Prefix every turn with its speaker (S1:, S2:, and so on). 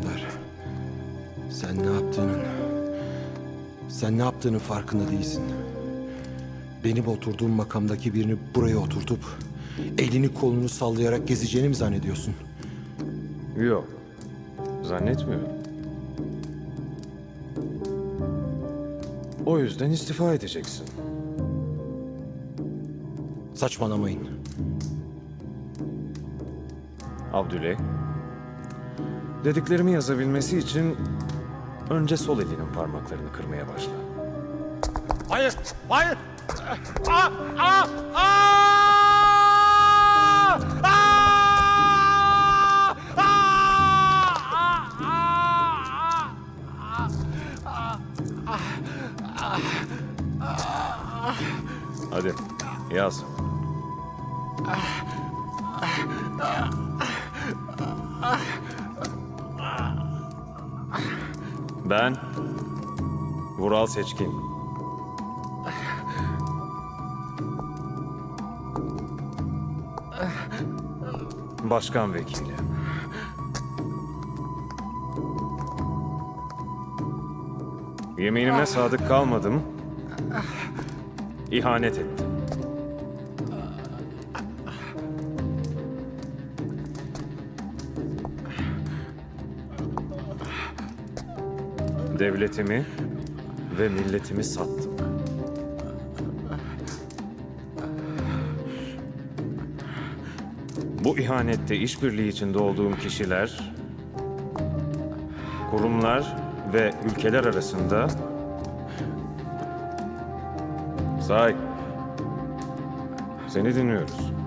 S1: Alemdar. Sen ne yaptığının... Sen ne yaptığının farkında değilsin. Benim oturduğum makamdaki birini buraya oturtup... ...elini kolunu sallayarak gezeceğini mi zannediyorsun?
S2: Yok. Zannetmiyorum. O yüzden istifa edeceksin.
S1: Saçmalamayın.
S2: Abdüley. Dediklerimi yazabilmesi için önce sol elinin parmaklarını kırmaya başla.
S1: Hayır! Hayır! Aa! Aa! Aa!
S2: Hadi yaz. Ben Vural Seçkin. Başkan Vekili. Yeminime sadık kalmadım. İhanet ettim. Devletimi ve milletimi sattım. Bu ihanette işbirliği içinde olduğum kişiler, kurumlar ve ülkeler arasında Say. Seni dinliyoruz.